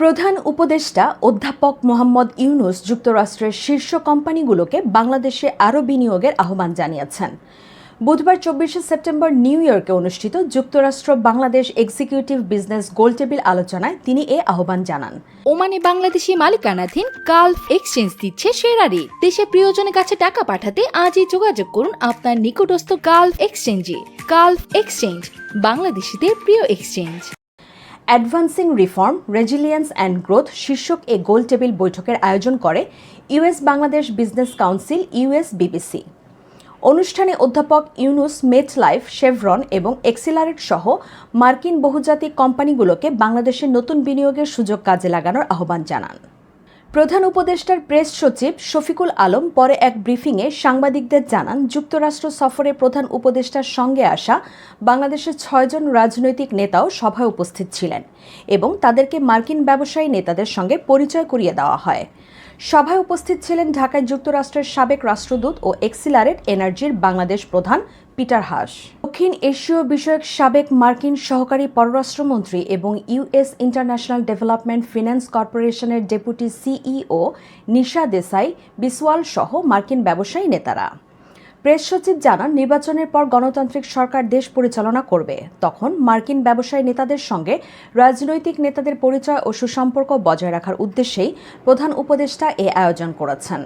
প্রধান উপদেষ্টা অধ্যাপক মোহাম্মদ ইউনুস যুক্তরাষ্ট্রের শীর্ষ কোম্পানিগুলোকে বাংলাদেশে আরও বিনিয়োগের আহ্বান জানিয়েছেন। বুধবার চব্বিশে সেপ্টেম্বর নিউ ইয়র্কে অনুষ্ঠিত যুক্তরাষ্ট্র বাংলাদেশ এক্সিকিউটিভ বিজনেস গোলটেবিল আলোচনায় তিনি এ আহ্বান জানান। ওমানে বাংলাদেশি মালিকানাধীন গালফ এক্সচেঞ্জ দিচ্ছে সেরা রেট দেশে প্রিয়জনের কাছে টাকা পাঠাতে আজই যোগাযোগ করুন আপনার নিকটস্থ গালফ এক্সচেঞ্জে। গালফ এক্সচেঞ্জ, বাংলাদেশিদের প্রিয় exchange. Advancing reform, resilience and growth শীর্ষক এ গোল টেবিল বৈঠকের আয়োজন করে US Bangladesh business council, US BBC. অনুষ্ঠানে অধ্যাপক ইউনুস মেট লাইফ শেভরন এবং এক্সিলারেট সহ মার্কিন বহুজাতিক কোম্পানিগুলোকে বাংলাদেশের নতুন বিনিয়োগের সুযোগ কাজে লাগানোর আহ্বান জানান। প্রধান উপদেষ্টার প্রেস সচিব শফিকুল আলম পরে এক ব্রিফিংয়ে সাংবাদিকদের জানান, যুক্তরাষ্ট্র সফরে প্রধান উপদেষ্টার সঙ্গে আসা বাংলাদেশের ছয়জন রাজনৈতিক নেতাও সভায় উপস্থিত ছিলেন এবং তাদেরকে মার্কিন ব্যবসায়ী নেতাদের সঙ্গে পরিচয় করিয়ে দেওয়া হয়। সভায় উপস্থিত ছিলেন ঢাকায় যুক্তরাষ্ট্রের সাবেক রাষ্ট্রদূত ও এক্সিলারেট এনার্জির বাংলাদেশ প্রধান পিটার হাস। দক্ষিণ এশীয় বিষয়ক সাবেক মার্কিন সহকারী পররাষ্ট্রমন্ত্রী এবং ইউএস ইন্টারন্যাশনাল ডেভেলপমেন্ট ফিন্যান্স কর্পোরেশনের ডেপুটি সিইও নিশা দেসাই বিসওয়াল সহ মার্কিন ব্যবসায়ী নেতারা। প্রেস সচিব জানান, নির্বাচনের পর গণতান্ত্রিক সরকার দেশ পরিচালনা করবে। তখন মার্কিন ব্যবসায়ী নেতাদের সঙ্গে রাজনৈতিক নেতাদের পরিচয় ও সুসম্পর্ক বজায় রাখার উদ্দেশ্যেই প্রধান উপদেষ্টা এ আয়োজন করেছেন।